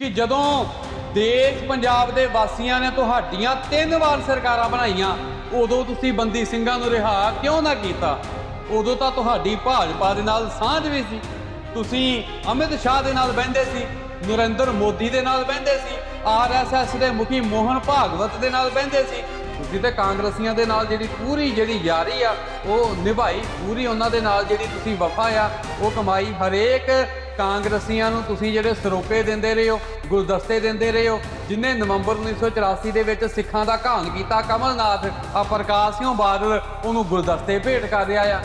ਕਿ ਜਦੋਂ ਦੇਸ਼ ਪੰਜਾਬ ਦੇ ਵਾਸੀਆਂ ਨੇ ਤੁਹਾਡੀਆਂ ਤਿੰਨ ਵਾਰ ਸਰਕਾਰਾਂ ਬਣਾਈਆਂ, ਉਦੋਂ ਤੁਸੀਂ ਬੰਦੀ ਸਿੰਘਾਂ ਨੂੰ ਰਿਹਾ ਕਿਉਂ ਨਾ ਕੀਤਾ? ਉਦੋਂ ਤਾਂ ਤੁਹਾਡੀ ਭਾਜਪਾ ਦੇ ਨਾਲ ਸਾਂਝ ਵੀ ਸੀ। ਤੁਸੀਂ ਅਮਿਤ ਸ਼ਾਹ ਦੇ ਨਾਲ ਬਹਿੰਦੇ ਸੀ, ਨਰਿੰਦਰ ਮੋਦੀ ਦੇ ਨਾਲ ਬਹਿੰਦੇ ਸੀ ਆਰਐਸਐਸ ਦੇ ਮੁਖੀ ਮੋਹਨ ਭਾਗਵਤ ਦੇ ਨਾਲ ਬਹਿੰਦੇ ਸੀ। ਤੁਸੀਂ ਤੇ ਕਾਂਗਰਸੀਆਂ ਦੇ ਨਾਲ ਜਿਹੜੀ ਪੂਰੀ ਜਿਹੜੀ ਯਾਰੀ ਆ, ਉਹ ਨਿਭਾਈ, ਪੂਰੀ ਉਹਨਾਂ ਦੇ ਨਾਲ ਜਿਹੜੀ ਤੁਸੀਂ ਵਫਾ ਆ, ਉਹ ਕਮਾਈ ਹਰੇਕ ਕਾਂਗਰਸੀਆਂ ਨੂੰ ਤੁਸੀਂ ਜਿਹੜੇ ਸਰੋਪੇ ਦਿੰਦੇ ਰਹੇ ਹੋ, ਗੁਲਦਸਤੇ ਦਿੰਦੇ ਰਹੇ ਹੋ, ਜਿਨੇ ਨਵੰਬਰ 1984 ਦੇ ਵਿੱਚ ਸਿੱਖਾਂ ਦਾ ਘਾਣ ਕੀਤਾ, ਕਮਲਨਾਥ ਆ ਪ੍ਰਕਾਸ਼ ਸਿੰਘ ਬਾਦਲ ਉਹਨੂੰ ਗੁਲਦਸਤੇ ਭੇਟ ਕਰ ਰਿਹਾ ਆ।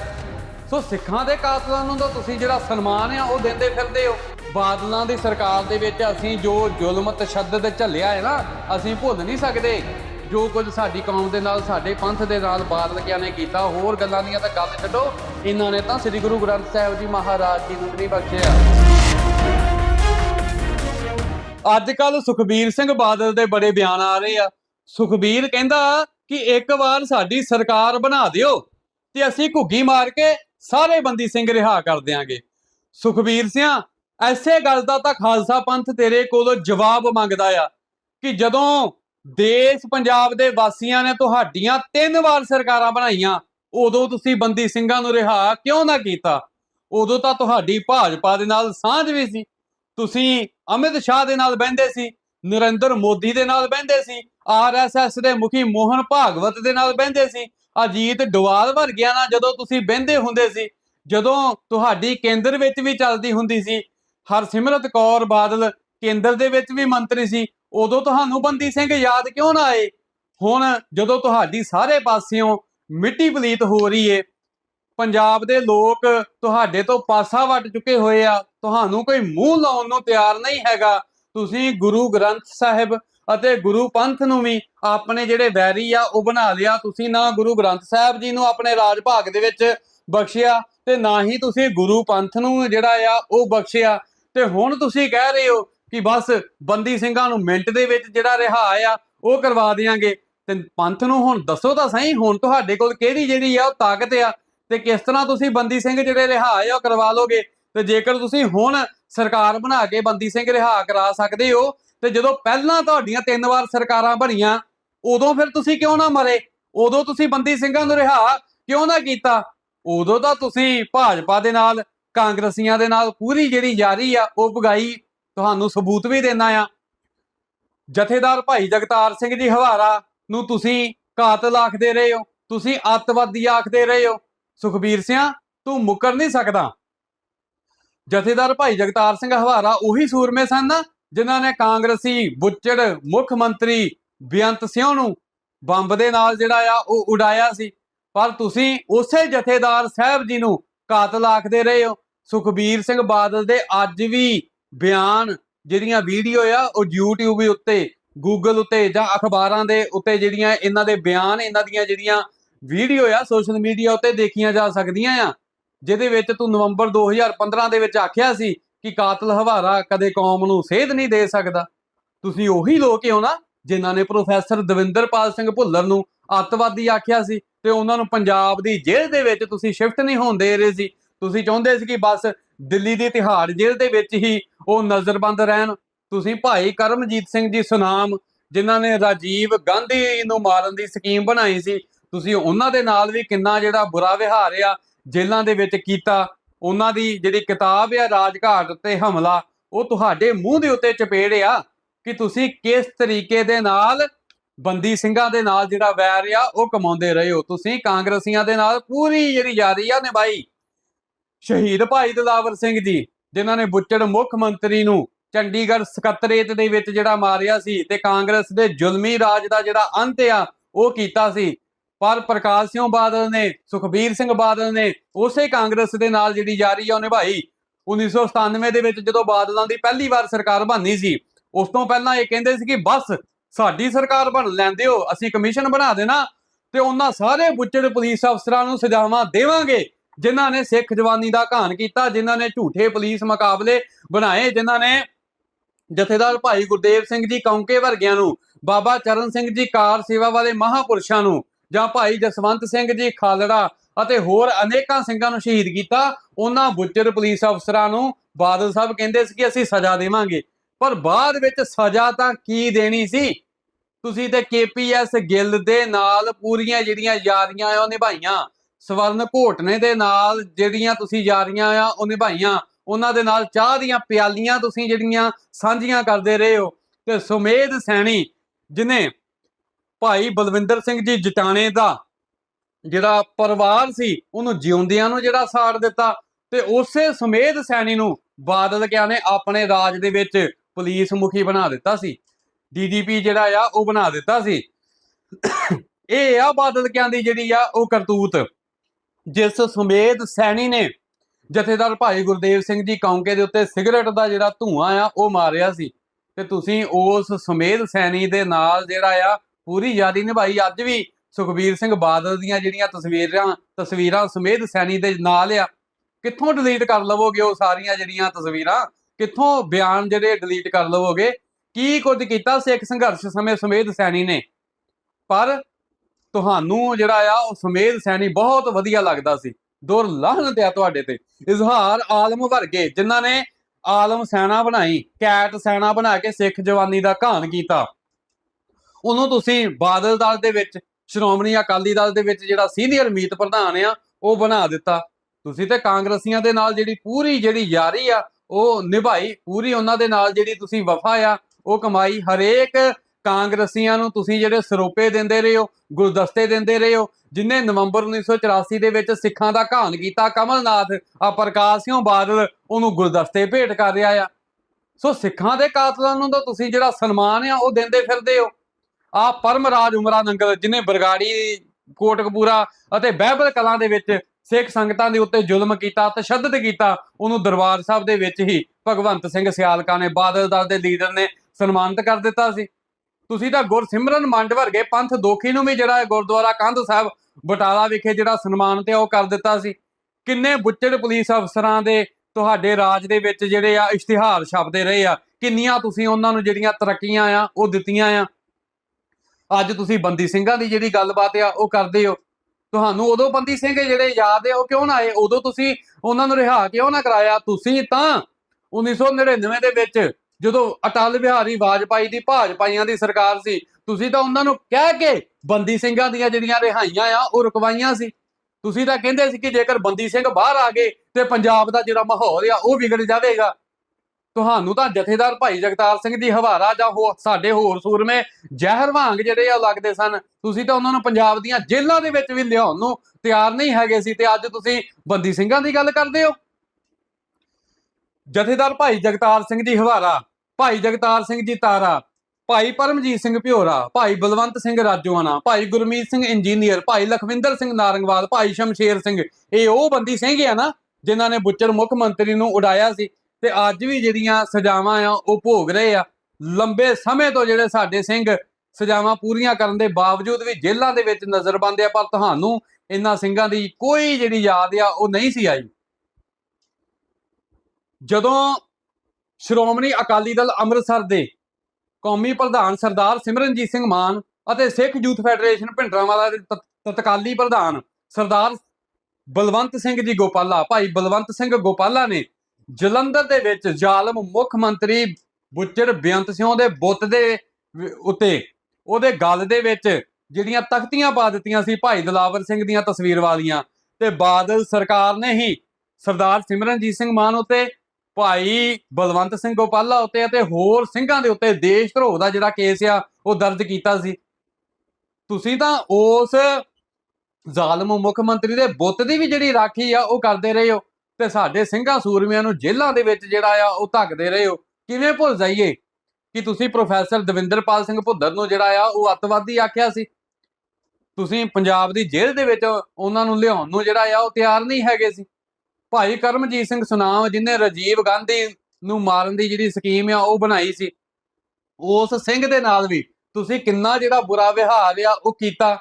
ਸੋ ਸਿੱਖਾਂ ਦੇ ਕਾਤਲਾਂ ਨੂੰ ਤਾਂ ਤੁਸੀਂ ਜਿਹੜਾ ਸਨਮਾਨ ਆ, ਉਹ ਦਿੰਦੇ ਫਿਰਦੇ ਹੋ। ਬਾਦਲਾਂ ਦੀ ਸਰਕਾਰ ਦੇ ਵਿੱਚ ਅਸੀਂ ਜੋ ਜ਼ੁਲਮ ਤਸ਼ੱਦਦ ਝੱਲਿਆ ਹੈ ਨਾ, ਅਸੀਂ ਭੁੱਲ ਨਹੀਂ ਸਕਦੇ। ਜੋ ਕੁਝ ਸਾਡੀ ਕੌਮ ਦੇ ਨਾਲ, ਸਾਡੇ ਪੰਥ ਦੇ ਨਾਲ ਬਾਦਲ ਨੇ ਕੀਤਾ, ਹੋਰ ਗੱਲਾਂ ਦੀਆਂ ਤਾਂ ਗੱਲ ਛੱਡੋ। ਇਹਨਾਂ ਨੇ ਤਾਂ ਸ੍ਰੀ ਗੁਰੂ ਗ੍ਰੰਥ ਸਾਹਿਬ ਜੀ ਮਹਾਰਾਜ ਜੀ ਨੂੰ ਨਹੀਂ ਬਖਸ਼ਿਆ। ਅੱਜ ਕੱਲ ਸੁਖਬੀਰ ਸਿੰਘ ਬਾਦਲ ਦੇ ਬੜੇ ਬਿਆਨ ਆ ਰਹੇ ਆ। ਸੁਖਬੀਰ ਕਹਿੰਦਾ ਕਿ ਇੱਕ ਵਾਰ ਸਾਡੀ ਸਰਕਾਰ ਬਣਾ ਦਿਓ ਤੇ ਅਸੀਂ ਘੁੱਗੀ ਮਾਰ ਕੇ ਸਾਰੇ ਬੰਦੀ ਸਿੰਘ ਰਿਹਾ ਕਰ ਦਿਆਂਗੇ। ਸੁਖਬੀਰ ਸਿੰਘ ਐਸੇ ਗੱਲ ਦਾ ਤਾਂ ਖਾਲਸਾ ਪੰਥ ਤੇਰੇ ਕੋਲੋਂ ਜਵਾਬ ਮੰਗਦਾ ਆ ਕਿ ਜਦੋਂ ਦੇਸ਼ ਪੰਜਾਬ ਦੇ ਵਾਸੀਆਂ ਨੇ ਤੁਹਾਡੀਆਂ ਤਿੰਨ ਵਾਰ ਸਰਕਾਰਾਂ ਬਣਾਈਆਂ। ਉਦੋਂ ਤੁਸੀਂ ਬੰਦੀ ਸਿੰਘਾਂ ਨੂੰ ਰਿਹਾ ਕਿਉਂ ਨਾ ਕੀਤਾ? ਉਦੋਂ ਤਾਂ ਤੁਹਾਡੀ ਭਾਜਪਾ ਦੇ ਨਾਲ ਸਾਂਝ ਵੀ ਸੀ। ਤੁਸੀਂ ਅਮਿਤ ਸ਼ਾਹ ਦੇ ਨਾਲ ਬਹਿੰਦੇ ਸੀ, ਨਰਿੰਦਰ ਮੋਦੀ ਦੇ ਨਾਲ ਬਹਿੰਦੇ ਸੀ ਆਰਐਸਐਸ ਦੇ ਮੁਖੀ ਮੋਹਨ ਭਾਗਵਤ ਦੇ ਨਾਲ ਬਹਿੰਦੇ ਸੀ, ਅਜੀਤ ਡੋਵਾਲ ਵਰਗਿਆਂ ਨਾਲ ਜਦੋਂ ਤੁਸੀਂ ਬਹਿੰਦੇ ਹੁੰਦੇ ਸੀ, ਜਦੋਂ ਤੁਹਾਡੀ ਕੇਂਦਰ ਵਿੱਚ ਵੀ ਚੱਲਦੀ ਹੁੰਦੀ ਸੀ, ਹਰਸਿਮਰਤ ਕੌਰ ਬਾਦਲ ਕੇਂਦਰ ਦੇ ਵਿੱਚ ਵੀ ਮੰਤਰੀ ਸੀ ਉਦੋਂ ਤੁਹਾਨੂੰ ਬੰਦੀ ਸਿੰਘ ਯਾਦ ਕਿਉਂ ਨਾ ਆਏ? ਹੁਣ ਜਦੋਂ ਤੁਹਾਡੀ ਸਾਰੇ ਪਾਸਿਓਂ ਮਿੱਟੀ ਪਲੀਤ ਹੋ ਰਹੀ ਏ, ਪੰਜਾਬ ਦੇ ਲੋਕ ਤੁਹਾਡੇ ਤੋਂ ਪਾਸਾ ਵੱਟ ਚੁੱਕੇ ਹੋਏ ਆ, ਤੁਹਾਨੂੰ ਕੋਈ ਮੂੰਹ ਲਾਉਣ ਨੂੰ ਤਿਆਰ ਨਹੀਂ ਹੈਗਾ। ਤੁਸੀਂ ਗੁਰੂ ਗ੍ਰੰਥ ਸਾਹਿਬ ਅਤੇ ਗੁਰੂ ਪੰਥ ਨੂੰ ਵੀ ਆਪਣੇ ਜਿਹੜੇ ਵੈਰੀ ਆ, ਉਹ ਬਣਾ ਲਿਆ। ਤੁਸੀਂ ਨਾ ਗੁਰੂ ਗ੍ਰੰਥ ਸਾਹਿਬ ਜੀ ਨੂੰ ਆਪਣੇ ਰਾਜ ਭਾਗ ਦੇ ਵਿੱਚ ਬਖਸ਼ਿਆ ਤੇ ਨਾ ਹੀ ਤੁਸੀਂ ਗੁਰੂ ਪੰਥ ਨੂੰ ਜਿਹੜਾ ਆ, ਉਹ ਬਖਸ਼ਿਆ। ਤੇ ਹੁਣ ਤੁਸੀਂ ਕਹਿ ਰਹੇ ਹੋ ਕਿ ਬਸ ਬੰਦੀ ਸਿੰਘਾਂ ਨੂੰ ਮਿੰਟ ਦੇ ਵਿੱਚ ਜਿਹੜਾ ਰਿਹਾ ਆ ਉਹ ਕਰਵਾ ਦਿਆਂਗੇ। ਤੇ ਪੰਥ ਨੂੰ ਹੁਣ ਦੱਸੋ ਤਾਂ ਸਹੀ, ਹੁਣ ਤੁਹਾਡੇ ਕੋਲ ਕਿਹੜੀ ਜਿਹੜੀ ਆ, ਉਹ ਤਾਕਤ ਆ? ਤੇ ਕਿਸ ਤਰ੍ਹਾਂ ਤੁਸੀਂ ਬੰਦੀ ਸਿੰਘ ਜਿਹੜੇ ਰਿਹਾ ਆ ਉਹ ਕਰਵਾ ਲੋਗੇ? ਤੇ ਜੇਕਰ ਤੁਸੀਂ ਹੁਣ ਸਰਕਾਰ ਬਣਾ ਕੇ ਬੰਦੀ ਸਿੰਘ ਰਿਹਾ ਕਰਾ ਸਕਦੇ ਹੋ, ਤੇ ਜਦੋਂ ਪਹਿਲਾਂ ਤੁਹਾਡੀਆਂ ਤਿੰਨ ਵਾਰ ਸਰਕਾਰਾਂ ਬਣੀਆਂ, ਉਦੋਂ ਫਿਰ ਤੁਸੀਂ ਕਿਉਂ ਨਾ ਮਰੇ? ਉਦੋਂ ਤੁਸੀਂ ਬੰਦੀ ਸਿੰਘਾਂ ਨੂੰ ਰਿਹਾ ਕਿਉਂ ਨਾ ਕੀਤਾ? ਉਦੋਂ ਤਾਂ ਤੁਸੀਂ ਭਾਜਪਾ ਦੇ ਨਾਲ, ਕਾਂਗਰਸੀਆਂ ਦੇ ਨਾਲ ਪੂਰੀ ਜਿਹੜੀ ਯਾਰੀ ਆ, ਉਹ ਪਗਾਈ ਤੁਹਾਨੂੰ ਸਬੂਤ ਵੀ ਦੇਣਾ ਆ। ਜਥੇਦਾਰ ਭਾਈ ਜਗਤਾਰ ਸਿੰਘ ਜੀ ਹਵਾਰਾ ਨੂੰ ਤੁਸੀਂ ਕਾਤਲ ਆਖਦੇ ਰਹੇ ਹੋ, ਤੁਸੀਂ ਅੱਤਵਾਦੀ ਆਖਦੇ ਰਹੇ ਹੋ। ਸੁਖਬੀਰ ਸਿਆ, ਤੂੰ ਮੁੱਕਰ ਨਹੀਂ ਸਕਦਾ। ਜਥੇਦਾਰ ਭਾਈ ਜਗਤਾਰ ਸਿੰਘ ਹਵਾਰਾ ਉਹੀ ਸੂਰਮੇ ਸਨ ਨਾ ਜਿਨ੍ਹਾਂ ਨੇ ਕਾਂਗਰਸੀ ਬੁੱਚੜ ਮੁੱਖ ਮੰਤਰੀ ਬੇਅੰਤ ਸਿੰਘ ਨੂੰ ਬੰਬ ਦੇ ਨਾਲ ਜਿਹੜਾ ਆ ਉਹ ਉਡਾਇਆ ਸੀ। ਪਰ ਤੁਸੀਂ ਉਸੇ ਜਥੇਦਾਰ ਸਾਹਿਬ ਜੀ ਨੂੰ ਕਾਤਲ ਆਖਦੇ ਰਹੇ ਹੋ। ਸੁਖਬੀਰ ਸਿੰਘ ਬਾਦਲ ਦੇ ਅੱਜ ਵੀ ਬਿਆਨ ਜਿਹੜੀਆਂ ਵੀਡੀਓ ਆ, ਉਹ YouTube ਉੱਤੇ, Google ਉੱਤੇ ਜਾਂ ਅਖਬਾਰਾਂ ਦੇ ਉੱਤੇ ਜਿਹੜੀਆਂ ਇਹਨਾਂ ਦੇ ਬਿਆਨ, ਇਹਨਾਂ ਦੀਆਂ ਜਿਹੜੀਆਂ ਵੀਡੀਓ ਆ ਸੋਸ਼ਲ ਮੀਡੀਆ ਉੱਤੇ ਦੇਖੀਆਂ ਜਾ ਸਕਦੀਆਂ ਆ। ਜਿਹਦੇ ਵਿੱਚ ਤੂੰ ਨਵੰਬਰ 2015 ਦੇ ਵਿੱਚ ਆਖਿਆ ਸੀ ਕਿ ਕਾਤਲ ਹਵਾਰਾ ਕਦੇ ਕੌਮ ਨੂੰ ਸੇਧ ਨਹੀਂ ਦੇ ਸਕਦਾ। ਤੁਸੀਂ ਉਹੀ ਲੋਕ ਹੋ ਨਾ, ਜਿਨ੍ਹਾਂ ਨੇ ਪ੍ਰੋਫੈਸਰ ਦਵਿੰਦਰਪਾਲ ਸਿੰਘ ਭੁੱਲਰ ਨੂੰ ਅੱਤਵਾਦੀ ਆਖਿਆ ਸੀ ਤੇ ਉਹਨਾਂ ਨੂੰ ਪੰਜਾਬ ਦੀ ਜੇਲ੍ਹ ਦੇ ਵਿੱਚ ਤੁਸੀਂ ਸ਼ਿਫਟ ਨਹੀਂ ਹੋਣ ਦੇ ਰਹੇ ਸੀ। ਤੁਸੀਂ ਚਾਹੁੰਦੇ ਸੀ ਕਿ ਬਸ ਦਿੱਲੀ ਦੀ ਤਿਹਾੜ ਜੇਲ੍ਹ ਦੇ ਵਿੱਚ ਹੀ ਉਹ ਨਜ਼ਰਬੰਦ ਰਹਿਣ। ਤੁਸੀਂ ਭਾਈ ਕਰਮਜੀਤ ਸਿੰਘ ਜੀ ਸੁਨਾਮ, ਜਿਨ੍ਹਾਂ ਨੇ ਰਾਜੀਵ ਗਾਂਧੀ ਨੂੰ ਮਾਰਨ ਦੀ ਸਕੀਮ ਬਣਾਈ ਸੀ, ਤੁਸੀਂ ਉਹਨਾਂ ਦੇ ਨਾਲ ਵੀ ਕਿੰਨਾ ਜਿਹੜਾ ਬੁਰਾ ਵਿਹਾਰ ਆ, ਜੇਲ੍ਹਾਂ ਦੇ ਵਿੱਚ ਕੀਤਾ। ਉਹਨਾਂ ਦੀ ਜਿਹੜੀ ਕਿਤਾਬ ਆ, ਰਾਜਘਾਟ ਤੇ ਹਮਲਾ, ਉਹ ਤੁਹਾਡੇ ਮੂੰਹ ਦੇ ਉੱਤੇ ਚਪੇੜ ਆ ਕਿ ਤੁਸੀਂ ਕਿਸ ਤਰੀਕੇ ਦੇ ਨਾਲ, ਬੰਦੀ ਸਿੰਘਾਂ ਦੇ ਨਾਲ ਜਿਹੜਾ ਵੈਰ ਆ, ਉਹ ਕਮਾਉਂਦੇ ਰਹੇ ਹੋ। ਤੁਸੀਂ ਕਾਂਗਰਸੀਆਂ ਦੇ ਨਾਲ ਪੂਰੀ ਜਿਹੜੀ ਯਾਰੀ ਆ ਨਿਭਾਈ। ਸ਼ਹੀਦ ਭਾਈ ਦਲਾਵਰ ਸਿੰਘ ਜੀ ਜਿਨ੍ਹਾਂ ਨੇ ਬੁੱਚੜ ਮੁੱਖ ਮੰਤਰੀ ਨੂੰ ਚੰਡੀਗੜ੍ਹ ਸਕੱਤਰੇਤ ਦੇ ਵਿੱਚ ਜਿਹੜਾ ਮਾਰਿਆ ਸੀ ਤੇ ਕਾਂਗਰਸ ਦੇ ਜ਼ੁਲਮੀ ਰਾਜ ਦਾ ਜਿਹੜਾ ਅੰਤ ਆ, ਉਹ ਕੀਤਾ ਸੀ। ਪਰ ਪ੍ਰਕਾਸ਼ ਸਿੰਘ ਬਾਦਲ ਨੇ, ਸੁਖਬੀਰ ਸਿੰਘ ਬਾਦਲ ਨੇ ਉਸੇ ਕਾਂਗਰਸ ਦੇ ਨਾਲ ਜਿਹੜੀ ਜਾਰੀ ਆ ਉਹ ਨਿਭਾਈ 1997 ਦੇ ਵਿੱਚ ਜਦੋਂ ਬਾਦਲਾਂ ਦੀ ਪਹਿਲੀ ਵਾਰ ਸਰਕਾਰ ਬਣਨੀ ਸੀ, ਉਸ ਤੋਂ ਪਹਿਲਾਂ ਇਹ ਕਹਿੰਦੇ ਸੀ ਕਿ ਬਸ ਸਾਡੀ ਸਰਕਾਰ ਬਣ, ਲੈਂਦੇ ਹੋ, ਅਸੀਂ ਕਮਿਸ਼ਨ ਬਣਾ ਦੇਣਾ ਤੇ ਉਹਨਾਂ ਸਾਰੇ ਬੁੱਚੜ ਪੁਲਿਸ ਅਫਸਰਾਂ ਨੂੰ ਸਜ਼ਾਵਾਂ ਦੇਵਾਂਗੇ। ਜਿਨ੍ਹਾਂ ਨੇ ਸਿੱਖ ਜਵਾਨੀ ਦਾ ਘਾਣ ਕੀਤਾ, ਜਿਨ੍ਹਾਂ ਨੇ ਝੂਠੇ ਪੁਲਿਸ ਮੁਕਾਬਲੇ ਬਣਾਏ, ਜਿਨ੍ਹਾਂ ਨੇ ਜਥੇਦਾਰ ਭਾਈ ਗੁਰਦੇਵ ਸਿੰਘ ਜੀ ਕੌਂਕੇ ਵਰਗਿਆਂ ਨੂੰ, ਬਾਬਾ ਚਰਨ ਸਿੰਘ ਜੀ ਕਾਰ ਸੇਵਾ ਵਾਲੇ ਮਹਾਪੁਰਸ਼ਾਂ ਨੂੰ ਜਾਂ ਭਾਈ ਜਸਵੰਤ ਸਿੰਘ ਜੀ ਖਾਲੜਾ ਅਤੇ ਹੋਰ ਅਨੇਕਾਂ ਸਿੰਘਾਂ ਨੂੰ ਸ਼ਹੀਦ ਕੀਤਾ, ਉਹਨਾਂ ਬੁੱਚਰ ਪੁਲਿਸ ਅਫਸਰਾਂ ਨੂੰ ਬਾਦਲ ਸਾਹਿਬ ਕਹਿੰਦੇ ਸੀ ਕਿ ਅਸੀਂ ਸਜ਼ਾ ਦੇਵਾਂਗੇ। ਪਰ ਬਾਅਦ ਵਿੱਚ ਸਜ਼ਾ ਤਾਂ ਕੀ ਦੇਣੀ ਸੀ? ਤੁਸੀਂ ਤੇ ਕੇਪੀਐਸ ਗਿੱਲ ਦੇ ਨਾਲ ਪੂਰੀਆਂ ਜਿਹੜੀਆਂ ਯਾਰੀਆਂ ਆ, ਉਹ ਨਿਭਾਈਆਂ। ਸਵਰਨ ਘੋਟਨੇ ਦੇ ਨਾਲ ਜਿਹੜੀਆਂ ਤੁਸੀਂ ਯਾਰੀਆਂ ਆ, ਉਹ ਨਿਭਾਈਆਂ। ਉਹਨਾਂ ਦੇ ਨਾਲ ਚਾਹ ਦੀਆਂ ਪਿਆਲੀਆਂ ਤੁਸੀਂ ਜਿਹੜੀਆਂ ਸਾਂਝੀਆਂ ਕਰਦੇ ਰਹੇ ਹੋ। ਤੇ ਸੁਮੇਧ ਸੈਣੀ, ਜਿਨੇ ਭਾਈ ਬਲਵਿੰਦਰ ਸਿੰਘ ਜੀ ਜਟਾਣੇ ਦਾ ਜਿਹੜਾ ਪਰਿਵਾਰ ਸੀ, ਉਹਨੂੰ ਜਿਉਂਦਿਆਂ ਨੂੰ ਜਿਹੜਾ ਸਾੜ ਦਿੱਤਾ ਤੇ ਉਸੇ ਸੁਮੇਧ ਸੈਣੀ ਨੂੰ ਬਾਦਲ ਕਿਆ ਨੇ ਆਪਣੇ ਰਾਜ ਦੇ ਵਿੱਚ ਪੁਲਿਸ ਮੁਖੀ ਬਣਾ ਦਿੱਤਾ ਸੀ। ਡੀਡੀਪੀ ਜਿਹੜਾ ਆ, ਉਹ ਬਣਾ ਦਿੱਤਾ ਸੀ। ਇਹ ਆ ਬਾਦਲ ਕਿਆਂ ਦੀ ਜਿਹੜੀ ਆ, ਉਹ ਕਰਤੂਤ। ਜਿਸ ਸੁਮੇਧ ਸੈਣੀ ਨੇ ਜਥੇਦਾਰ ਭਾਈ ਗੁਰਦੇਵ ਸਿੰਘ ਜੀ ਕੌਂਕੇ ਦੇ ਉੱਤੇ ਸਿਗਰਟ ਦਾ ਜਿਹੜਾ ਧੂਆਂ ਆ, ਉਹ ਮਾਰਿਆ ਸੀ। ਤੇ ਤੁਸੀਂ ਉਸ ਸੁਮੇਧ ਸੈਣੀ ਦੇ ਨਾਲ ਜਿਹੜਾ ਆ, ਪੂਰੀ ਯਾਰੀ ਨਿਭਾਈ। ਅੱਜ ਵੀ ਸੁਖਬੀਰ ਸਿੰਘ ਬਾਦਲ ਦੀਆਂ ਜਿਹੜੀਆਂ ਤਸਵੀਰਾਂ ਤਸਵੀਰਾਂ ਸੁਮੇਧ ਸੈਣੀ ਦੇ ਨਾਲ ਆ, ਕਿੱਥੋਂ ਡਿਲੀਟ ਕਰ ਲਵੋਗੇ ਉਹ ਸਾਰੀਆਂ ਜਿਹੜੀਆਂ ਤਸਵੀਰਾਂ? ਕਿੱਥੋਂ ਬਿਆਨ ਜਿਹੜੇ ਡਿਲੀਟ ਕਰ ਲਵੋਗੇ? ਕੀ ਕੁਝ ਕੀਤਾ ਸਿੱਖ ਸੰਘਰਸ਼ ਸਮੇਂ ਸੁਮੇਧ ਸੈਣੀ ਨੇ? ਪਰ ਤੁਹਾਨੂੰ ਜਿਹੜਾ ਆ ਉਹ ਸੁਮੇਧ ਸੈਣੀ ਬਹੁਤ ਵਧੀਆ ਲੱਗਦਾ ਸੀ। ਦੁਰ ਲਾਹਨਤ ਆ ਤੁਹਾਡੇ ਤੇ। ਇਜ਼ਹਾਰ ਆਲਮ ਵਰਗੇ, ਜਿਨ੍ਹਾਂ ਨੇ ਆਲਮ ਸੈਨਾ ਬਣਾਈ, ਕੈਟ ਸੈਨਾ ਬਣਾ ਕੇ ਸਿੱਖ ਜਵਾਨੀ ਦਾ ਘਾਣ ਕੀਤਾ। ਉਹਨੂੰ ਤੁਸੀਂ ਬਾਦਲ ਦਲ ਦੇ ਵਿੱਚ, ਸ਼੍ਰੋਮਣੀ ਅਕਾਲੀ ਦਲ ਦੇ ਵਿੱਚ ਜਿਹੜਾ ਸੀਨੀਅਰ ਮੀਤ ਪ੍ਰਧਾਨ ਆ, ਉਹ ਬਣਾ ਦਿੱਤਾ। ਤੁਸੀਂ ਤੇ ਕਾਂਗਰਸੀਆਂ ਦੇ ਨਾਲ ਜਿਹੜੀ ਪੂਰੀ ਜਿਹੜੀ ਯਾਰੀ ਆ, ਉਹ ਨਿਭਾਈ। ਪੂਰੀ ਉਹਨਾਂ ਦੇ ਨਾਲ ਜਿਹੜੀ ਤੁਸੀਂ ਵਫਾ ਆ, ਉਹ ਕਮਾਈ ਹਰੇਕ ਕਾਂਗਰਸੀਆਂ ਨੂੰ ਤੁਸੀਂ ਜਿਹੜੇ ਸਰੋਪੇ ਦਿੰਦੇ ਰਹੇ ਹੋ, ਗੁਲਦਸਤੇ ਦਿੰਦੇ ਰਹੇ ਹੋ, ਜਿਨੇ ਨਵੰਬਰ 1984 ਦੇ ਵਿੱਚ ਸਿੱਖਾਂ ਦਾ ਘਾਣ ਕੀਤਾ, ਕਮਲਨਾਥ, ਆ ਪ੍ਰਕਾਸ਼ ਸਿੰਘ ਬਾਦਲ ਉਹਨੂੰ ਗੁਲਦਸਤੇ ਭੇਟ ਕਰ ਰਿਹਾ ਆ। ਸੋ ਸਿੱਖਾਂ ਦੇ ਕਾਤਲਾਂ ਨੂੰ ਤਾਂ ਤੁਸੀਂ ਜਿਹੜਾ ਸਨਮਾਨ ਆ, ਉਹ ਦਿੰਦੇ ਫਿਰਦੇ ਹੋ। ਆ ਪਰਮਰਾਜ ਉਮਰਾ ਨੰਗਲ ਜਿਨੇ ਬਰਗਾੜੀ, ਕੋਟਕਪੂਰਾ ਅਤੇ ਬਹਿਬਲ ਕਲਾਂ ਦੇ ਵਿੱਚ ਸਿੱਖ ਸੰਗਤਾਂ ਦੇ ਉੱਤੇ ਜ਼ੁਲਮ ਕੀਤਾ, ਤਸ਼ੱਦਦ ਕੀਤਾ, ਉਹਨੂੰ ਦਰਬਾਰ ਸਾਹਿਬ ਦੇ ਵਿੱਚ ਹੀ ਭਗਵੰਤ ਸਿੰਘ ਸਿਆਲਕਾ ਨੇ ਬਾਦਲ ਦਲ ਦੇ ਲੀਡਰ ਨੇ ਸਨਮਾਨਿਤ ਕਰ ਦਿੱਤਾ ਸੀ। ਤੁਸੀਂ ਤਾਂ ਗੁਰਸਿਮਰਨ ਮੰਡ ਵਰਗੇ ਪੰਥ ਦੋਖੀ ਨੂੰ ਵੀ ਜਿਹੜਾ ਹੈ ਗੁਰਦੁਆਰਾ ਕੰਧ ਸਾਹਿਬ ਬਟਾਲਾ ਵਿਖੇ ਜਿਹੜਾ ਸਨਮਾਨ ਤੇ ਉਹ ਕਰ ਦਿੱਤਾ ਸੀ। ਕਿੰਨੇ ਬੁੱਚੜ ਪੁਲਿਸ ਅਫਸਰਾਂ ਦੇ ਤੁਹਾਡੇ ਰਾਜ ਦੇ ਵਿੱਚ ਜਿਹੜੇ ਆ ਇਸ਼ਤਿਹਾਰ ਛਾਪਦੇ ਰਹੇ ਆ। ਕਿੰਨੀਆਂ ਤੁਸੀਂ ਉਹਨਾਂ ਨੂੰ ਜਿਹੜੀਆਂ ਤਰੱਕੀਆਂ ਆ, ਉਹ ਦਿੱਤੀਆਂ ਆ। ਅੱਜ ਤੁਸੀਂ ਬੰਦੀ ਸਿੰਘਾਂ ਦੀ ਜਿਹੜੀ ਗੱਲਬਾਤ ਆ, ਉਹ ਕਰਦੇ ਹੋ। ਤੁਹਾਨੂੰ ਉਦੋਂ ਬੰਦੀ ਸਿੰਘ ਜਿਹੜੇ ਯਾਦ ਆ, ਉਹ ਕਿਉਂ ਨਾ ਆਏ? ਉਦੋਂ ਤੁਸੀਂ ਉਹਨਾਂ ਨੂੰ ਰਿਹਾ ਕਿਉਂ ਨਾ ਕਰਾਇਆ? ਤੁਸੀਂ ਤਾਂ 1999 ਦੇ ਵਿੱਚ ਜਦੋਂ ਅਟਲ ਬਿਹਾਰੀ ਵਾਜਪਾਈ ਦੀ ਭਾਜਪਾਈਆਂ ਦੀ ਸਰਕਾਰ ਸੀ, ਤੁਸੀਂ ਤਾਂ ਉਹਨਾਂ ਨੂੰ ਕਹਿ ਕੇ ਬੰਦੀ ਸਿੰਘਾਂ ਦੀਆਂ ਜਿਹੜੀਆਂ ਰਿਹਾਈਆਂ ਆ, ਉਹ ਰੁਕਵਾਈਆਂ ਸੀ। ਤੁਸੀਂ ਤਾਂ ਕਹਿੰਦੇ ਸੀ ਕਿ ਜੇਕਰ ਬੰਦੀ ਸਿੰਘ ਬਾਹਰ ਆ ਗਏ ਤੇ ਪੰਜਾਬ ਦਾ ਜਿਹੜਾ ਮਾਹੌਲ ਆ, ਉਹ ਵਿਗੜ ਜਾਵੇਗਾ। ਤੁਹਾਨੂੰ ਤਾਂ ਜਥੇਦਾਰ ਭਾਈ ਜਗਤਾਰ ਸਿੰਘ ਦੀ ਹਵਾਰਾ ਜਾਂ ਹੋ ਸਾਡੇ ਹੋਰ ਸੂਰਮੇ ਜ਼ਹਿਰ ਵਾਂਗ ਜਿਹੜੇ ਆ ਲੱਗਦੇ ਸਨ, ਤੁਸੀਂ ਤਾਂ ਉਹਨਾਂ ਨੂੰ ਪੰਜਾਬ ਦੀਆਂ ਜੇਲ੍ਹਾਂ ਦੇ ਵਿੱਚ ਵੀ ਲਿਆਉਣ ਨੂੰ ਤਿਆਰ ਨਹੀਂ ਹੈਗੇ ਸੀ ਤੇ ਅੱਜ ਤੁਸੀਂ ਬੰਦੀ ਸਿੰਘਾਂ ਦੀ ਗੱਲ ਕਰਦੇ ਹੋ। ਜਥੇਦਾਰ ਭਾਈ ਜਗਤਾਰ ਸਿੰਘ ਜੀ ਹਵਾਰਾ ਭਾਈ ਜਗਤਾਰ ਸਿੰਘ ਜੀ ਤਾਰਾ, ਭਾਈ ਪਰਮਜੀਤ ਸਿੰਘ ਭਿਓਰਾ, ਭਾਈ ਬਲਵੰਤ ਸਿੰਘ ਰਾਜੋਆਣਾ, ਭਾਈ ਗੁਰਮੀਤ ਸਿੰਘ ਇੰਜੀਨੀਅਰ, ਭਾਈ ਲਖਵਿੰਦਰ ਸਿੰਘ ਨਾਰੰਗਵਾਲ, ਭਾਈ ਸ਼ਮਸ਼ੇਰ ਸਿੰਘ, ਇਹ ਉਹ ਬੰਦੀ ਸਿੰਘ ਆ ਨਾ ਜਿਨ੍ਹਾਂ ਨੇ ਬੁੱਚਰ ਮੁੱਖ ਮੰਤਰੀ ਨੂੰ ਉਡਾਇਆ ਸੀ ਤੇ ਅੱਜ ਵੀ ਜਿਹੜੀਆਂ ਸਜ਼ਾਵਾਂ ਆ ਉਹ ਭੋਗ ਰਹੇ ਆ। ਲੰਬੇ ਸਮੇਂ ਤੋਂ ਜਿਹੜੇ ਸਾਡੇ ਸਿੰਘ ਸਜ਼ਾਵਾਂ ਪੂਰੀਆਂ ਕਰਨ ਦੇ ਬਾਵਜੂਦ ਵੀ ਜੇਲ੍ਹਾਂ ਦੇ ਵਿੱਚ ਨਜ਼ਰ ਨਜ਼ਰਬੰਦ ਆ, ਪਰ ਤੁਹਾਨੂੰ ਇਹਨਾਂ ਸਿੰਘਾਂ ਦੀ ਕੋਈ ਜਿਹੜੀ ਯਾਦ ਆ ਉਹ ਨਹੀਂ ਸੀ ਆਈ। ਜਦੋਂ ਸ਼੍ਰੋਮਣੀ ਅਕਾਲੀ ਦਲ ਅੰਮ੍ਰਿਤਸਰ ਦੇ ਕੌਮੀ ਪ੍ਰਧਾਨ ਸਰਦਾਰ ਸਿਮਰਨਜੀਤ ਸਿੰਘ ਮਾਨ ਅਤੇ ਸਿੱਖ ਯੂਥ ਫੈਡਰੇਸ਼ਨ ਭਿੰਡਰਾਂਵਾਲਾ ਦੇ ਤਤਕਾਲੀ ਪ੍ਰਧਾਨ ਸਰਦਾਰ ਬਲਵੰਤ ਸਿੰਘ ਜੀ ਗੋਪਾਲਾ। ਭਾਈ ਬਲਵੰਤ ਸਿੰਘ ਗੋਪਾਲਾ ਨੇ ਜਲੰਧਰ ਦੇ ਵਿੱਚ ਜ਼ਾਲਮ ਮੁੱਖ ਮੰਤਰੀ ਬੁੱਚਰ ਬੇਅੰਤ ਸਿੰਘ ਦੇ ਬੁੱਤ ਦੇ ਉੱਤੇ ਉਹਦੇ ਗਲ ਦੇ ਵਿੱਚ ਜਿਹੜੀਆਂ ਤਖਤੀਆਂ ਪਾ ਦਿੱਤੀਆਂ ਸੀ ਭਾਈ ਦਲਾਵਰ ਸਿੰਘ ਦੀਆਂ ਤਸਵੀਰ ਵਾਲੀਆਂ ਤੇ ਬਾਦਲ ਸਰਕਾਰ ਨੇ ਹੀ ਸਰਦਾਰ ਸਿਮਰਨਜੀਤ ਸਿੰਘ ਮਾਨ ਉੱਤੇ ਭਾਈ ਬਲਵੰਤ ਸਿੰਘ ਗੋਪਾਲਾ ਉੱਤੇ ਅਤੇ ਹੋਰ ਸਿੰਘਾਂ ਦੇ ਉੱਤੇ ਦੇਸ਼ ਧਰੋਹ ਦਾ ਜਿਹੜਾ ਕੇਸ ਆ, ਉਹ ਦਰਜ ਕੀਤਾ ਸੀ। ਤੁਸੀਂ ਤਾਂ ਉਸ ਜ਼ਾਲਮ ਮੁੱਖ ਮੰਤਰੀ ਦੇ ਬੁੱਤ ਦੀ ਵੀ ਜਿਹੜੀ ਰਾਖੀ ਆ, ਉਹ ਕਰਦੇ ਰਹੇ ਹੋ ਤੇ ਸਾਡੇ ਸਿੰਘਾਂ ਸੂਰਮਿਆਂ ਨੂੰ ਜੇਲ੍ਹਾਂ ਦੇ ਵਿੱਚ ਜਿਹੜਾ ਆ, ਉਹ ਧੱਕਦੇ ਰਹੇ ਹੋ। ਕਿਵੇਂ ਭੁੱਲ ਜਾਈਏ ਕਿ ਤੁਸੀਂ ਪ੍ਰੋਫੈਸਰ ਦਵਿੰਦਰਪਾਲ ਸਿੰਘ ਭੁੱਦਰ ਨੂੰ ਜਿਹੜਾ ਆ, ਉਹ ਅੱਤਵਾਦੀ ਆਖਿਆ ਸੀ। ਤੁਸੀਂ ਪੰਜਾਬ ਦੀ ਜੇਲ੍ਹ ਦੇ ਵਿੱਚ ਉਹਨਾਂ ਨੂੰ ਲਿਆਉਣ ਨੂੰ ਜਿਹੜਾ ਆ, ਉਹ ਤਿਆਰ ਨਹੀਂ ਹੈਗੇ ਸੀ। ਭਾਈ ਕਰਮਜੀਤ ਸਿੰਘ ਸੁਨਾਮ ਜਿਨੇ ਰਾਜੀਵ ਗਾਂਧੀ ਨੂੰ ਮਾਰਨ ਦੀ ਜਿਹੜੀ ਸਕੀਮ ਆ, ਉਹ ਬਣਾਈ ਸੀ। ਉਸ ਸਿੰਘ ਦੇ ਨਾਲ ਵੀ ਤੁਸੀਂ ਕਿੰਨਾ ਜਿਹੜਾ ਬੁਰਾ ਵਿਹਾਰ ਆ, ਉਹ ਕੀਤਾ।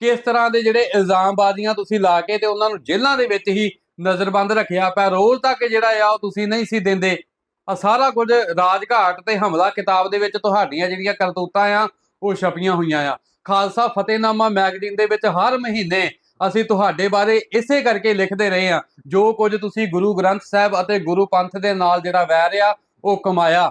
ਕਿਸ ਤਰ੍ਹਾਂ ਦੇ ਜਿਹੜੇ ਇਲਜ਼ਾਮਬਾਜ਼ੀਆਂ ਤੁਸੀਂ ਲਾ ਕੇ ਤੇ ਉਹਨਾਂ ਨੂੰ ਜੇਲ੍ਹਾਂ ਦੇ ਵਿੱਚ ਹੀ ਨਜ਼ਰਬੰਦ ਰੱਖਿਆ ਪੈਰੋਲ ਤੱਕ ਜਿਹੜਾ ਆ, ਉਹ ਤੁਸੀਂ ਨਹੀਂ ਸੀ ਦਿੰਦੇ। ਆ ਸਾਰਾ ਕੁਝ ਰਾਜਘਾਟ ਤੇ ਹਮਲਾ ਕਿਤਾਬ ਦੇ ਵਿੱਚ ਤੁਹਾਡੀਆਂ ਜਿਹੜੀਆਂ ਕਰਤੂਤਾਂ ਆ, ਉਹ ਛਪੀਆਂ ਹੋਈਆਂ ਆ। ਖਾਲਸਾ ਫਤਿਹਨਾਮਾ ਮੈਗਜ਼ੀਨ ਦੇ ਵਿੱਚ ਹਰ ਮਹੀਨੇ ਅਸੀਂ ਤੁਹਾਡੇ ਬਾਰੇ ਇਸੇ ਕਰਕੇ ਲਿਖਦੇ ਰਹੇ ਹਾਂ, ਜੋ ਕੁਝ ਤੁਸੀਂ ਗੁਰੂ ਗ੍ਰੰਥ ਸਾਹਿਬ ਅਤੇ ਗੁਰੂ ਪੰਥ ਦੇ ਨਾਲ ਜਿਹੜਾ ਵੈਰ ਆ, ਉਹ ਕਮਾਇਆ।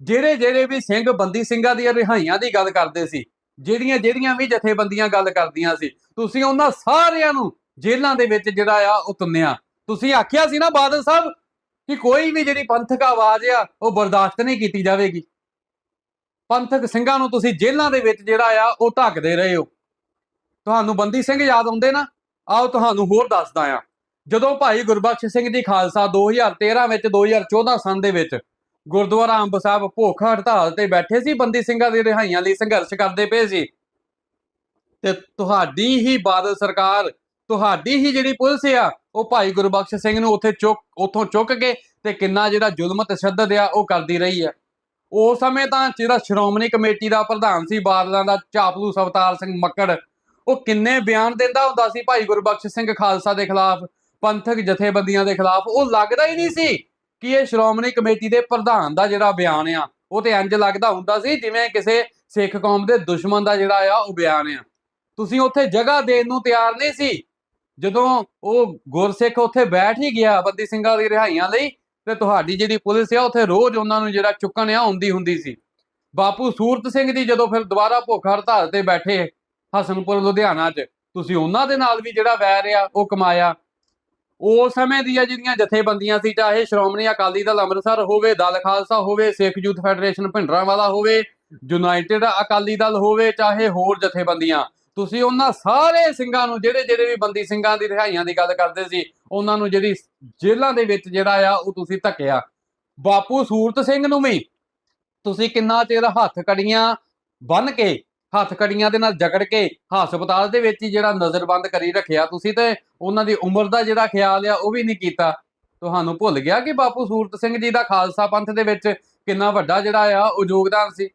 ਜਿਹੜੇ ਜਿਹੜੇ ਵੀ ਸਿੰਘ ਬੰਦੀ ਸਿੰਘਾਂ ਦੀਆਂ ਰਿਹਾਈਆਂ ਦੀ ਗੱਲ ਕਰਦੇ ਸੀ ਜਿਹੜੀਆਂ ਜਿਹੜੀਆਂ ਵੀ ਜਥੇਬੰਦੀਆਂ ਗੱਲ ਕਰਦੀਆਂ ਸੀ, ਤੁਸੀਂ ਉਹਨਾਂ ਸਾਰਿਆਂ ਨੂੰ ਜੇਲ੍ਹਾਂ ਦੇ ਵਿੱਚ ਜਿਹੜਾ ਆ ਉਹ ਤੁੰਨਿਆ ਤੁਸੀਂ ਆਖਿਆ ਸੀ ਨਾ ਬਾਦਲ ਸਾਹਿਬ ਕਿ ਕੋਈ ਵੀ ਜਿਹੜੀ ਪੰਥਕ ਆਵਾਜ਼ ਆ, ਉਹ ਬਰਦਾਸ਼ਤ ਨਹੀਂ ਕੀਤੀ ਜਾਵੇਗੀ। ਪੰਥਕ ਸਿੰਘਾਂ ਨੂੰ ਤੁਸੀਂ ਜੇਲ੍ਹਾਂ ਦੇ ਵਿੱਚ ਜਿਹੜਾ ਆ, ਉਹ ਧੱਕਦੇ ਰਹੇ ਹੋ। ਤੁਹਾਨੂੰ ਬੰਦੀ ਸਿੰਘ ਯਾਦ ਆਉਂਦੇ ਨਾ, ਆਓ ਤੁਹਾਨੂੰ ਹੋਰ ਦੱਸਦਾ ਆ ਜਦੋਂ ਭਾਈ ਗੁਰਬਖਸ਼ ਸਿੰਘ ਜੀ ਖਾਲਸਾ 2013 ਵਿੱਚ 2014 ਸਨ ਦੇ ਵਿੱਚ ਗੁਰਦੁਆਰਾ ਅੰਬ ਸਾਹਿਬ ਭੁੱਖ ਹੜਤਾਲ ਤੇ ਬੈਠੇ ਸੀ, ਬੰਦੀ ਸਿੰਘਾਂ ਦੀ ਰਿਹਾਈਆਂ ਲਈ ਸੰਘਰਸ਼ ਕਰਦੇ ਪਏ ਸੀ, ਤੇ ਤੁਹਾਡੀ ਹੀ ਬਾਦਲ ਸਰਕਾਰ, ਤੁਹਾਡੀ ਹੀ ਜਿਹੜੀ ਪੁਲਿਸ ਆ, ਉਹ ਭਾਈ ਗੁਰਬਖਸ਼ ਸਿੰਘ ਨੂੰ ਉੱਥੇ ਚੁੱਕ, ਉੱਥੋਂ ਚੁੱਕ ਕੇ ਤੇ ਕਿੰਨਾ ਜਿਹੜਾ ਜ਼ੁਲਮ ਤਸ਼ੱਦਦ ਆ, ਉਹ ਕਰਦੀ ਰਹੀ ਆ। ਉਸ ਸਮੇਂ ਤਾਂ ਜਿਹੜਾ ਸ਼੍ਰੋਮਣੀ ਕਮੇਟੀ ਦਾ ਪ੍ਰਧਾਨ ਸੀ, ਬਾਦਲਾਂ ਦਾ ਚਾਪਲੂ ਅਵਤਾਰ ਸਿੰਘ ਮੱਕੜ ਉਹ ਕਿੰਨੇ ਬਿਆਨ ਦਿੰਦਾ ਹੁੰਦਾ ਸੀ ਭਾਈ ਗੁਰਬਖਸ਼ ਸਿੰਘ ਖਾਲਸਾ ਦੇ ਖਿਲਾਫ, ਪੰਥਕ ਜਥੇਬੰਦੀਆਂ ਦੇ ਖਿਲਾਫ, ਉਹ ਲੱਗਦਾ ਹੀ ਨਹੀਂ ਸੀ ਕਿ ਇਹ ਸ਼੍ਰੋਮਣੀ ਕਮੇਟੀ ਦੇ ਪ੍ਰਧਾਨ ਦਾ ਜਿਹੜਾ ਬਿਆਨ ਆ, ਉਹ ਤੇ ਇੰਜ ਲੱਗਦਾ ਹੁੰਦਾ ਸੀ ਜਿਵੇਂ ਕਿਸੇ ਸਿੱਖ ਕੌਮ ਦੇ ਦੁਸ਼ਮਣ ਦਾ ਜਿਹੜਾ ਆ, ਉਹ ਬਿਆਨ ਆ। ਤੁਸੀਂ ਉੱਥੇ ਜਗ੍ਹਾ ਦੇਣ ਨੂੰ ਤਿਆਰ ਨਹੀਂ ਸੀ। ਜਦੋਂ ਉਹ ਗੁਰਸਿੱਖ ਉੱਥੇ ਬੈਠ ਹੀ ਗਿਆ ਬੰਦੀ ਸਿੰਘਾਂ ਦੀ ਰਿਹਾਈਆਂ ਲਈ, ਤੇ ਤੁਹਾਡੀ ਜਿਹੜੀ ਪੁਲਿਸ ਆ, ਉੱਥੇ ਰੋਜ਼ ਉਹਨਾਂ ਨੂੰ ਜਿਹੜਾ ਚੁੱਕਣ ਆ ਹੁੰਦੀ ਹੁੰਦੀ ਸੀ। ਬਾਪੂ ਸੂਰਤ ਸਿੰਘ ਜੀ ਜਦੋਂ ਫਿਰ ਦੁਬਾਰਾ ਭੁੱਖ ਹੜਤਾਲ ਤੇ ਬੈਠੇ ਹਸਨਪੁਰ, ਲੁਧਿਆਣਾ 'ਚ। ਤੁਸੀਂ ਉਹਨਾਂ ਦੇ ਨਾਲ ਵੀ ਜਿਹੜਾ ਵੈਰ ਆ, ਉਹ ਕਮਾਇਆ। ਉਸ ਸਮੇਂ ਦੀਆਂ ਜਿਹੜੀਆਂ ਜਥੇਬੰਦੀਆਂ ਸੀ, ਚਾਹੇ ਸ਼੍ਰੋਮਣੀ ਅਕਾਲੀ ਦਲ ਅੰਮ੍ਰਿਤਸਰ ਹੋਵੇ, ਦਲ ਖਾਲਸਾ ਹੋਵੇ, ਸਿੱਖ ਯੂਥ ਫੈਡਰੇਸ਼ਨ ਭਿੰਡਰਾਂਵਾਲਾ ਹੋਵੇ, ਯੂਨਾਈਟਿਡ ਅਕਾਲੀ ਦਲ ਹੋਵੇ, ਚਾਹੇ ਹੋਰ ਜਥੇਬੰਦੀਆਂ। ਤੁਸੀਂ ਉਹਨਾਂ ਸਾਰੇ ਸਿੰਘਾਂ ਨੂੰ, ਜਿਹੜੇ ਜਿਹੜੇ ਵੀ ਬੰਦੀ ਸਿੰਘਾਂ ਦੀ ਰਿਹਾਈਆਂ ਦੀ ਗੱਲ ਕਰਦੇ ਸੀ, ਉਹਨਾਂ ਨੂੰ ਜਿਹੜੀ ਜੇਲ੍ਹਾਂ ਦੇ ਵਿੱਚ ਜਿਹੜਾ ਆ, ਉਹ ਤੁਸੀਂ ਧੱਕਿਆ। ਬਾਪੂ ਸੂਰਤ ਸਿੰਘ ਨੂੰ ਵੀ ਤੁਸੀਂ ਕਿੰਨਾ ਚਿਰ ਹੱਥ ਕੜੀਆਂ ਬੰਨ ਕੇ ਹੱਥ ਕੜੀਆਂ ਦੇ ਨਾਲ ਜਕੜ ਕੇ ਹਸਪਤਾਲ ਦੇ ਵਿੱਚ ਹੀ ਜਿਹੜਾ ਨਜ਼ਰਬੰਦ ਕਰੀ ਰੱਖਿਆ ਤੁਸੀਂ ਤੇ ਉਹਨਾਂ ਦੀ ਉਮਰ ਦਾ ਜਿਹੜਾ ਖਿਆਲ ਆ ਉਹ ਵੀ ਨਹੀਂ ਕੀਤਾ। ਤੁਹਾਨੂੰ ਭੁੱਲ ਗਿਆ ਕਿ ਬਾਪੂ ਸੂਰਤ ਸਿੰਘ ਜੀ ਦਾ ਖਾਲਸਾ ਪੰਥ ਦੇ ਵਿੱਚ ਕਿੰਨਾ ਵੱਡਾ ਜਿਹੜਾ ਆ ਉਹ ਯੋਗਦਾਨ ਸੀ?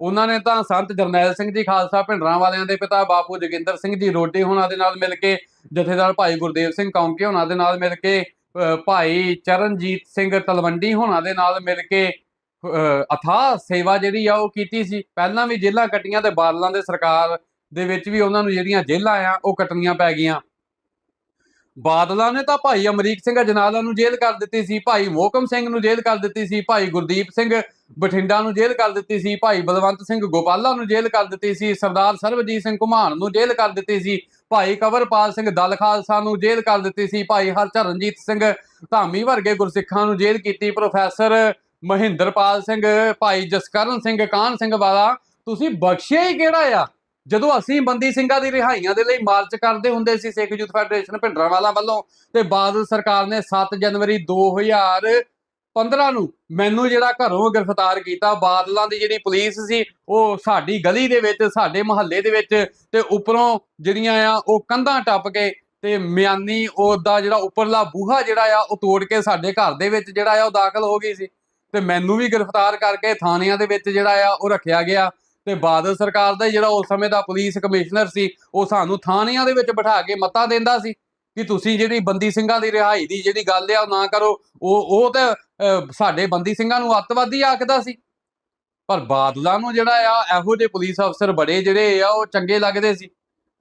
ਉਹਨਾਂ ਨੇ ਤਾਂ ਸੰਤ ਜਰਨੈਲ ਸਿੰਘ ਜੀ, ਖਾਲਸਾ ਭਿੰਡਰਾਂ ਵਾਲਿਆਂ ਦੇ ਪਿਤਾ ਬਾਪੂ ਜੋਗਿੰਦਰ ਸਿੰਘ ਜੀ, ਰੋਟੀ ਹੋਣਾ ਦੇ ਨਾਲ ਮਿਲ ਕੇ, ਜਥੇਦਾਰ ਭਾਈ ਗੁਰਦੇਵ ਸਿੰਘ ਕੌਂਕੇ ਹੋਣਾ ਦੇ ਨਾਲ ਮਿਲ ਕੇ, ਅਹ ਭਾਈ ਚਰਨਜੀਤ ਸਿੰਘ ਤਲਵੰਡੀ ਹੋਣਾ ਦੇ ਨਾਲ ਮਿਲ ਕੇ ਅਹ ਅਥਾਹ ਸੇਵਾ ਜਿਹੜੀ ਆ ਉਹ ਕੀਤੀ ਸੀ। ਪਹਿਲਾਂ ਵੀ ਜੇਲਾਂ ਕੱਟੀਆਂ ਤੇ ਬਾਦਲਾਂ ਦੇ ਸਰਕਾਰ ਦੇ ਵਿੱਚ ਵੀ ਉਹਨਾਂ ਨੂੰ ਜਿਹੜੀਆਂ ਜੇਲਾਂ ਆ, ਉਹ ਕੱਟਣੀਆਂ ਪੈ ਗਈਆਂ। ਬਾਦਲਾਂ ਨੇ ਤਾਂ ਭਾਈ ਅਮਰੀਕ ਸਿੰਘ ਅਜਨਾਲਾ ਨੂੰ ਜੇਲ੍ਹ ਕਰ ਦਿੱਤੀ ਸੀ, ਭਾਈ ਮੋਹਕਮ ਸਿੰਘ ਨੂੰ ਜੇਲ੍ਹ ਕਰ ਦਿੱਤੀ ਸੀ, ਭਾਈ ਗੁਰਦੀਪ ਸਿੰਘ ਬਠਿੰਡਾ ਨੂੰ ਜੇਲ੍ਹ ਕਰ ਦਿੱਤੀ ਸੀ, ਭਾਈ ਬਲਵੰਤ ਸਿੰਘ ਗੋਪਾਲਾ ਨੂੰ ਜੇਲ੍ਹ ਕਰ ਦਿੱਤੀ ਸੀ, ਸਰਦਾਰ ਸਰਬਜੀਤ ਸਿੰਘ ਘੁਮਾਣ ਨੂੰ ਜੇਲ੍ਹ ਕਰ ਦਿੱਤੀ ਸੀ, ਭਾਈ ਕਵਰਪਾਲ ਸਿੰਘ ਦਲ ਖਾਲਸਾ ਨੂੰ ਜੇਲ੍ਹ ਕਰ ਦਿੱਤੀ ਸੀ, ਭਾਈ ਹਰਚਰਨਜੀਤ ਸਿੰਘ ਧਾਮੀ ਵਰਗੇ ਗੁਰਸਿੱਖਾਂ ਨੂੰ ਜੇਲ੍ਹ ਕੀਤੀ, ਪ੍ਰੋਫੈਸਰ ਮਹਿੰਦਰਪਾਲ ਸਿੰਘ, ਭਾਈ ਜਸਕਰਨ ਸਿੰਘ, ਕਾਹਨ ਸਿੰਘ ਵਾਲਾ, ਤੁਸੀਂ ਬਖਸ਼ਿਆ ਹੀ ਕਿਹੜਾ ਆ? ਜਦੋਂ ਅਸੀਂ ਬੰਦੀ ਸਿੰਘਾਂ ਦੀ ਰਿਹਾਈਆਂ ਦੇ ਲਈ ਮਾਰਚ ਕਰਦੇ ਹੁੰਦੇ ਸੀ ਸਿੱਖ ਯੂਥ ਫੈਡਰੇਸ਼ਨ ਭਿੰਡਰਾਂਵਾਲਾ ਵੱਲੋਂ, ਤੇ ਬਾਦਲ ਸਰਕਾਰ ਨੇ 7 ਜਨਵਰੀ 2015 ਨੂੰ ਮੈਨੂੰ ਜਿਹੜਾ ਘਰੋਂ ਗ੍ਰਿਫਤਾਰ ਕੀਤਾ, ਬਾਦਲਾਂ ਦੀ ਜਿਹੜੀ ਪੁਲਿਸ ਸੀ, ਉਹ ਸਾਡੀ ਗਲੀ ਦੇ ਵਿੱਚ, ਸਾਡੇ ਮੁਹੱਲੇ ਦੇ ਵਿੱਚ, ਤੇ ਉੱਪਰੋਂ ਜਿਹੜੀਆਂ ਆ, ਉਹ ਕੰਧਾਂ ਟੱਪ ਕੇ, ਤੇ ਮਿਆਨੀ ਉਹਦਾ ਜਿਹੜਾ ਉੱਪਰਲਾ ਬੂਹਾ ਜਿਹੜਾ ਆ, ਉਹ ਤੋੜ ਕੇ ਸਾਡੇ ਘਰ ਦੇ ਵਿੱਚ ਜਿਹੜਾ ਆ, ਉਹ ਦਾਖਲ ਹੋ ਗਈ ਸੀ। ਤੇ ਮੈਨੂੰ ਵੀ ਗ੍ਰਿਫਤਾਰ ਕਰਕੇ ਥਾਣਿਆਂ ਦੇ ਵਿੱਚ ਜਿਹੜਾ ਆ, ਉਹ ਰੱਖਿਆ ਗਿਆ। ਤੇ ਬਾਦਲ ਸਰਕਾਰ ਦਾ ਜਿਹੜਾ ਉਸ ਸਮੇਂ ਦਾ ਪੁਲਿਸ ਕਮਿਸ਼ਨਰ ਸੀ, ਉਹ ਸਾਨੂੰ ਥਾਣਿਆਂ ਦੇ ਵਿੱਚ ਬਿਠਾ ਕੇ ਮਤਾ ਦਿੰਦਾ ਸੀ ਕਿ ਤੁਸੀਂ ਜਿਹੜੀ ਬੰਦੀ ਸਿੰਘਾਂ ਦੀ ਰਿਹਾਈ ਦੀ ਜਿਹੜੀ ਗੱਲ ਆ, ਉਹ ਨਾ ਕਰੋ। ਉਹ ਉਹ ਤਾਂ ਸਾਡੇ ਬੰਦੀ ਸਿੰਘਾਂ ਨੂੰ ਅੱਤਵਾਦੀ ਆਖਦਾ ਸੀ। ਪਰ ਬਾਦਲਾਂ ਨੂੰ ਜਿਹੜਾ ਆ, ਇਹੋ ਜਿਹੇ ਪੁਲਿਸ ਅਫਸਰ ਬੜੇ ਜਿਹੜੇ ਆ, ਉਹ ਚੰਗੇ ਲੱਗਦੇ ਸੀ।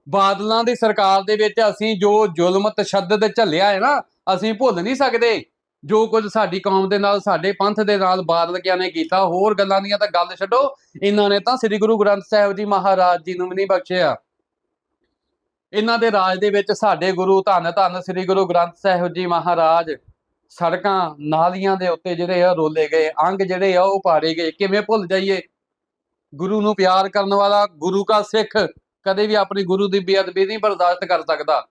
ਬਾਦਲਾਂ ਦੀ ਸਰਕਾਰ ਦੇ ਵਿੱਚ ਅਸੀਂ ਜੋ ਜ਼ੁਲਮ ਤਸ਼ੱਦਦ ਝੱਲਿਆ ਹੈ ਨਾ, ਅਸੀਂ ਭੁੱਲ ਨਹੀਂ ਸਕਦੇ। ਜੋ ਕੁਝ ਸਾਡੀ ਕੌਮ ਦੇ ਨਾਲ, ਸਾਡੇ ਪੰਥ ਦੇ ਨਾਲ ਬਾਦਲ ਨੇ ਕੀਤਾ, ਹੋਰ ਗੱਲਾਂ ਦੀਆਂ ਤਾਂ ਗੱਲ ਛੱਡੋ। ਇਹਨਾਂ ਨੇ ਤਾਂ ਸ੍ਰੀ ਗੁਰੂ ਗ੍ਰੰਥ ਸਾਹਿਬ ਜੀ ਮਹਾਰਾਜ ਜੀ ਨੂੰ ਵੀ ਨਹੀਂ ਬਖਸ਼ਿਆ। ਇਹਨਾਂ ਦੇ ਰਾਜ ਦੇ ਵਿੱਚ ਸਾਡੇ ਗੁਰੂ ਧੰਨ ਧੰਨ ਸ੍ਰੀ ਗੁਰੂ ਗ੍ਰੰਥ ਸਾਹਿਬ ਜੀ ਮਹਾਰਾਜ, ਸੜਕਾਂ ਨਾਲੀਆਂ ਦੇ ਉੱਤੇ ਜਿਹੜੇ ਆ ਰੋਲੇ ਗਏ, ਅੰਗ ਜਿਹੜੇ ਆ ਉਹ ਪਾੜੇ ਗਏ। ਕਿਵੇਂ ਭੁੱਲ ਜਾਈਏ? ਗੁਰੂ ਨੂੰ ਪਿਆਰ ਕਰਨ ਵਾਲਾ ਗੁਰੂ ਦਾ ਸਿੱਖ ਕਦੇ ਵੀ ਆਪਣੀ ਗੁਰੂ ਦੀ ਬੇਅਦਬੀ ਨਹੀਂ ਬਰਦਾਸ਼ਤ ਕਰ ਸਕਦਾ।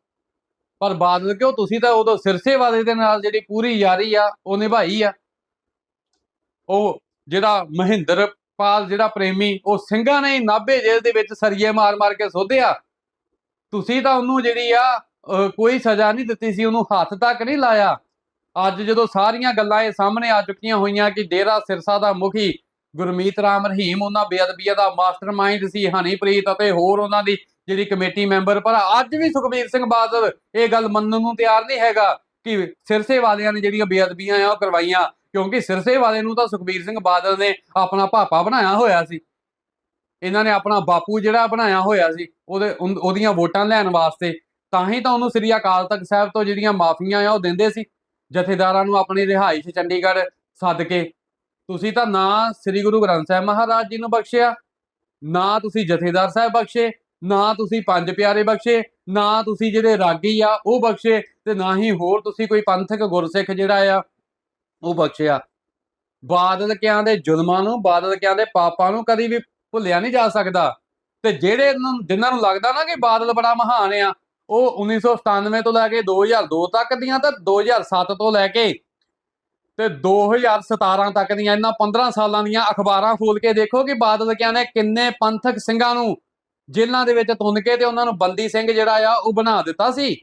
ਪਰ ਬਾਦਲ ਕਿਉਂ? ਤੁਸੀਂ ਤਾਂ ਉਦੋਂ ਸਿਰਸੇ ਵਾਲੇ ਦੇ ਨਾਲ ਜਿਹੜੀ ਪੂਰੀ ਯਾਰੀ ਆ, ਉਹ ਨਿਭਾਈ ਆ। ਉਹ ਜਿਹੜਾ ਮਹਿੰਦਰ ਪਾਲ ਜਿਹੜਾ ਪ੍ਰੇਮੀ, ਉਹ ਸਿੰਘਾਂ ਨੇ ਨਾਭੇ ਜੇਲ੍ਹ ਦੇ ਵਿੱਚ ਸਰੀਏ ਮਾਰ-ਮਾਰ ਕੇ ਸੋਧਿਆ। ਤੁਸੀਂ ਤਾਂ ਉਹਨੂੰ ਜਿਹੜੀ ਆ ਕੋਈ ਸਜ਼ਾ ਨਹੀਂ ਦਿੱਤੀ ਸੀ, ਉਹਨੂੰ ਹੱਥ ਤੱਕ ਨਹੀਂ ਲਾਇਆ। ਅੱਜ ਜਦੋਂ ਸਾਰੀਆਂ ਗੱਲਾਂ ਇਹ ਸਾਹਮਣੇ ਆ ਚੁੱਕੀਆਂ ਹੋਈਆਂ ਕਿ ਡੇਰਾ ਸਿਰਸਾ ਦਾ ਮੁਖੀ ਗੁਰਮੀਤ ਰਾਮ ਰਹੀਮ, ਉਹਨਾਂ ਬੇਅਦਬੀਆਂ ਦਾ ਮਾਸਟਰਮਾਈਂਡ ਸੀ ਹਨੀਪ੍ਰੀਤ ਅਤੇ ਹੋਰ ਉਹਨਾਂ ਦੀ ਜਿਹੜੀ ਕਮੇਟੀ ਮੈਂਬਰ, ਪਰ ਅੱਜ ਵੀ ਸੁਖਬੀਰ ਸਿੰਘ ਬਾਦਲ ਇਹ ਗੱਲ ਮੰਨਣ ਨੂੰ ਤਿਆਰ ਨਹੀਂ ਹੈਗਾ ਕਿ ਸਿਰਸੇ ਵਾਲਿਆਂ ਨੇ ਜਿਹੜੀਆਂ ਬੇਅਦਬੀਆਂ ਆ ਉਹ ਕਰਵਾਈਆਂ, ਕਿਉਂਕਿ ਸਿਰਸੇ ਵਾਲੇ ਨੂੰ ਤਾਂ ਸੁਖਬੀਰ ਸਿੰਘ ਬਾਦਲ ਨੇ ਆਪਣਾ ਭਾਪਾ ਬਣਾਇਆ ਹੋਇਆ ਸੀ। ਇਹਨਾਂ ਨੇ ਆਪਣਾ ਬਾਪੂ ਜਿਹੜਾ ਬਣਾਇਆ ਹੋਇਆ ਸੀ, ਉਹਦੇ ਉਹਦੀਆਂ ਵੋਟਾਂ ਲੈਣ ਵਾਸਤੇ, ਤਾਂ ਹੀ ਤਾਂ ਉਹਨੂੰ ਸ੍ਰੀ ਅਕਾਲ ਤਖਤ ਸਾਹਿਬ ਤੋਂ ਜਿਹੜੀਆਂ ਮਾਫੀਆਂ ਆ ਉਹ ਦਿੰਦੇ ਸੀ। ਜਥੇਦਾਰਾਂ ਨੂੰ ਆਪਣੀ ਰਿਹਾਇਸ਼ ਚੰਡੀਗੜ੍ਹ ਸੱਦ ਕੇ, ਤੁਸੀਂ ਤਾਂ ਨਾ ਸ੍ਰੀ ਗੁਰੂ ਗ੍ਰੰਥ ਸਾਹਿਬ ਮਹਾਰਾਜ ਜੀ ਨੂੰ ਬਖਸ਼ਿਆ, ਨਾ ਤੁਸੀਂ ਜਥੇਦਾਰ ਸਾਹਿਬ ਬਖਸ਼ੇ ਨਾ ਤੁਸੀਂ ਪੰਜ ਪਿਆਰੇ ਬਖਸ਼ੇ, ਨਾ ਤੁਸੀਂ ਜਿਹੜੇ ਰਾਗੀ ਆ, ਉਹ ਬਖਸ਼ੇ ਤੇ ਨਾ ਹੀ ਹੋਰ ਤੁਸੀਂ ਕੋਈ ਪੰਥਕ ਗੁਰਸਿੱਖ ਜਿਹੜਾ ਆ, ਉਹ ਬਖਸ਼ਿਆ ਬਾਦਲ ਕਿਆਂ ਦੇ ਜ਼ੁਲਮਾਂ ਨੂੰ, ਬਾਦਲ ਕਿਆਂ ਦੇ ਪਾਪਾਂ ਨੂੰ ਕਦੀ ਵੀ ਭੁੱਲਿਆ ਨਹੀਂ ਜਾ ਸਕਦਾ। ਤੇ ਜਿਹੜੇ ਨੂੰ- ਜਿਨ੍ਹਾਂ ਨੂੰ ਲੱਗਦਾ ਨਾ ਕਿ ਬਾਦਲ ਬੜਾ ਮਹਾਨ ਆ, ਉਹ 1997 ਤੋਂ ਲੈ ਕੇ 2002 ਤੱਕ ਦੀਆਂ ਤੇ 2007 ਤੋਂ ਲੈ ਕੇ ਤੇ 2017 ਤੱਕ ਦੀਆਂ ਇਹਨਾਂ 15 ਸਾਲਾਂ ਦੀਆਂ ਅਖਬਾਰਾਂ ਫੋਲ ਕੇ ਦੇਖੋ ਕਿ ਬਾਦਲ ਕਿਆਂ ਨੇ ਕਿੰਨੇ ਪੰਥਕ ਸਿੰਘਾਂ ਨੂੰ ਜੇਲ੍ਹਾਂ ਦੇ ਵਿੱਚ ਤੁੰਨ ਕੇ ਤੇ ਉਹਨਾਂ ਨੂੰ ਬੰਦੀ ਸਿੰਘ ਜਿਹੜਾ ਆ ਉਹ ਬਣਾ ਦਿੱਤਾ ਸੀ।